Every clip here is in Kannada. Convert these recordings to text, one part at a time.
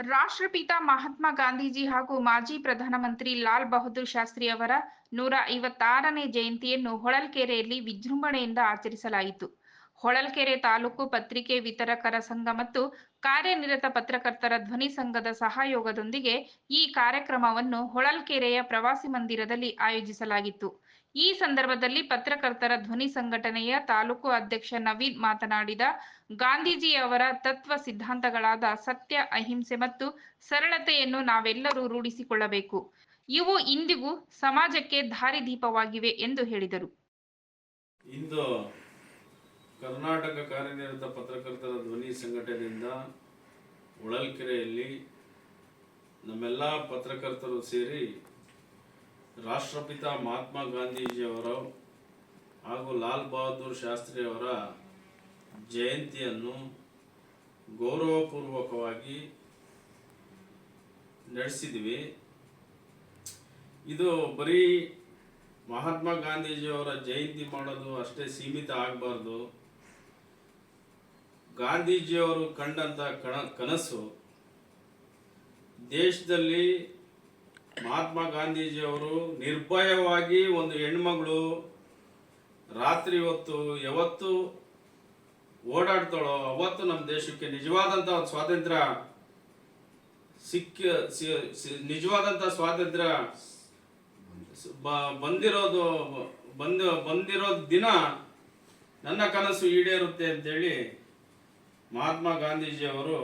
ರಾಷ್ಟ್ರಪಿತ ಮಹಾತ್ಮ ಗಾಂಧೀಜಿ ಹಾಗೂ ಮಾಜಿ ಪ್ರಧಾನಮಂತ್ರಿ ಲಾಲ್ ಬಹದ್ದೂರ್ ಶಾಸ್ತ್ರಿ ಅವರ ನೂರ ಐವತ್ತಾರನೇ ಜಯಂತಿಯನ್ನು ಹೊಳಲ್ಕೆರೆಯಲ್ಲಿ ವಿಜೃಂಭಣೆಯಿಂದ ಆಚರಿಸಲಾಯಿತು. ಹೊಳಲ್ಕೆರೆ ತಾಲೂಕು ಪತ್ರಿಕೆ ವಿತರಕರ ಸಂಘ ಮತ್ತು ಕಾರ್ಯನಿರತ ಪತ್ರಕರ್ತರ ಧ್ವನಿ ಸಂಘದ ಸಹಯೋಗದೊಂದಿಗೆ ಈ ಕಾರ್ಯಕ್ರಮವನ್ನು ಹೊಳಲ್ಕೆರೆಯ ಪ್ರವಾಸಿ ಮಂದಿರದಲ್ಲಿ ಆಯೋಜಿಸಲಾಗಿತ್ತು. ಈ ಸಂದರ್ಭದಲ್ಲಿ ಪತ್ರಕರ್ತರ ಧ್ವನಿ ಸಂಘಟನೆಯ ತಾಲೂಕು ಅಧ್ಯಕ್ಷ ನವೀನ್ ಮಾತನಾಡಿದ, ಗಾಂಧೀಜಿಯವರ ತತ್ವ ಸಿದ್ಧಾಂತಗಳಾದ ಸತ್ಯ, ಅಹಿಂಸೆ ಮತ್ತು ಸರಳತೆಯನ್ನು ನಾವೆಲ್ಲರೂ ರೂಢಿಸಿಕೊಳ್ಳಬೇಕು. ಇವು ಇಂದಿಗೂ ಸಮಾಜಕ್ಕೆ ದಾರಿದೀಪವಾಗಿವೆ ಎಂದು ಹೇಳಿದರು. ಇಂದು ಕರ್ನಾಟಕ ಕಾರ್ಯನಿರತ ಪತ್ರಕರ್ತರ ಧ್ವನಿ ಸಂಘಟನೆಯಿಂದ ಹೊಳಲ್ಕೆರೆಯಲ್ಲಿ ನಮ್ಮೆಲ್ಲ ಪತ್ರಕರ್ತರು ಸೇರಿ ರಾಷ್ಟ್ರಪಿತ ಮಹಾತ್ಮ ಗಾಂಧೀಜಿಯವರು ಹಾಗೂ ಲಾಲ್ ಬಹದ್ದೂರ್ ಶಾಸ್ತ್ರಿ ಅವರ ಜಯಂತಿಯನ್ನು ಗೌರವಪೂರ್ವಕವಾಗಿ ನಡೆಸಿದ್ವಿ ಇದು ಬರೀ ಮಹಾತ್ಮ ಗಾಂಧೀಜಿಯವರ ಜಯಂತಿ ಮಾಡೋದು ಅಷ್ಟೇ ಸೀಮಿತ ಆಗಬಾರ್ದು. ಗಾಂಧೀಜಿಯವರು ಕಂಡಂತ ಕಣ, ಕನಸು ದೇಶದಲ್ಲಿ ಮಹಾತ್ಮ ಗಾಂಧೀಜಿಯವರು ನಿರ್ಭಯವಾಗಿ ಒಂದು ಹೆಣ್ಮಗಳು ರಾತ್ರಿ ಹೊತ್ತು ಯಾವತ್ತು ಓಡಾಡ್ತಾಳೋ ಅವತ್ತು ನಮ್ಮ ದೇಶಕ್ಕೆ ನಿಜವಾದಂಥ ಒಂದು ಸ್ವಾತಂತ್ರ್ಯ ಸಿಕ್ಕ ನಿಜವಾದಂಥ ಸ್ವಾತಂತ್ರ್ಯ ಬಂದಿರೋದು, ಬಂದ ಬಂದಿರೋ ದಿನ ನನ್ನ ಕನಸು ಈಡೇರುತ್ತೆ ಅಂತೇಳಿ ಮಹಾತ್ಮ ಗಾಂಧೀಜಿಯವರು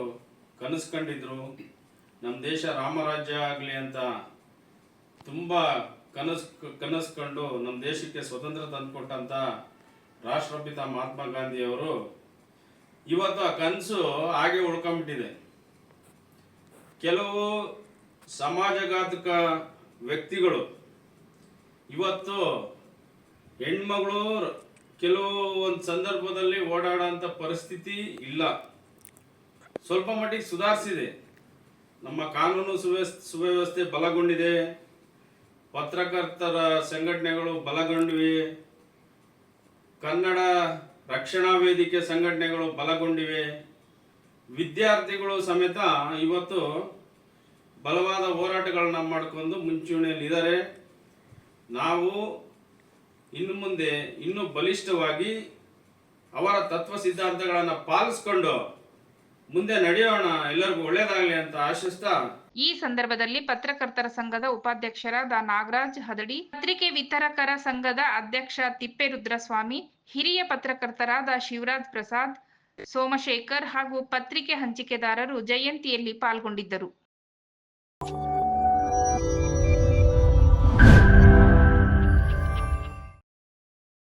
ಕನಸು ಕಂಡಿದ್ರು ನಮ್ಮ ದೇಶ ರಾಮರಾಜ್ಯ ಆಗಲಿ ಅಂತ ತುಂಬ ಕನಸು ಕನಸು ಕಂಡು ನಮ್ಮ ದೇಶಕ್ಕೆ ಸ್ವತಂತ್ರ ತಂದುಕೊಟ್ಟಂಥ ರಾಷ್ಟ್ರಪಿತ ಮಹಾತ್ಮ ಗಾಂಧಿಯವರು ಇವತ್ತು ಆ ಕನಸು ಹಾಗೆ ಉಳ್ಕೊಂಬಿಟ್ಟಿದೆ ಕೆಲವು ಸಮಾಜಘಾತಕ ವ್ಯಕ್ತಿಗಳು ಇವತ್ತು ಹೆಣ್ಮಗಳು ಕೆಲವು ಒಂದು ಸಂದರ್ಭದಲ್ಲಿ ಓಡಾಡೋಂಥ ಪರಿಸ್ಥಿತಿ ಇಲ್ಲ. ಸ್ವಲ್ಪ ಮಟ್ಟಿಗೆ ಸುಧಾರಿಸಿದೆ. ನಮ್ಮ ಕಾನೂನು ಸುವ್ಯವಸ್ಥೆ ಸುವ್ಯವಸ್ಥೆ ಬಲಗೊಂಡಿದೆ. ಪತ್ರಕರ್ತರ ಸಂಘಟನೆಗಳು ಬಲಗೊಂಡಿವೆ. ಕನ್ನಡ ರಕ್ಷಣಾ ವೇದಿಕೆ ಸಂಘಟನೆಗಳು ಬಲಗೊಂಡಿವೆ. ವಿದ್ಯಾರ್ಥಿಗಳು ಸಮೇತ ಇವತ್ತು ಬಲವಾದ ಹೋರಾಟಗಳನ್ನ ಮಾಡಿಕೊಂಡು ಮುಂಚೂಣಿಯಲ್ಲಿದ್ದಾರೆ. ನಾವು ಇನ್ನು ಮುಂದೆ ಇನ್ನೂ ಬಲಿಷ್ಠವಾಗಿ ಅವರ ತತ್ವ ಸಿದ್ಧಾಂತಗಳನ್ನು ಪಾಲಿಸ್ಕೊಂಡು ಮುಂದೆ ನಡೆಯೋಣ, ಎಲ್ಲರಿಗೂ ಒಳ್ಳೇದಾಗಲಿ ಅಂತ ಆಶಿಸ್ತಾ. ಈ ಸಂದರ್ಭದಲ್ಲಿ ಪತ್ರಕರ್ತರ ಸಂಘದ ಉಪಾಧ್ಯಕ್ಷರಾದ ನಾಗರಾಜ್ ಹದಡಿ, ಪತ್ರಿಕೆ ವಿತರಕರ ಸಂಘದ ಅಧ್ಯಕ್ಷ ತಿಪ್ಪೇರುದ್ರಸ್ವಾಮಿ, ಹಿರಿಯ ಪತ್ರಕರ್ತರಾದ ಶಿವರಾಜ್ ಪ್ರಸಾದ್, ಸೋಮಶೇಖರ್ ಹಾಗೂ ಪತ್ರಿಕೆ ಹಂಚಿಕೆದಾರರು ಜಯಂತಿಯಲ್ಲಿ ಪಾಲ್ಗೊಂಡಿದ್ದರು.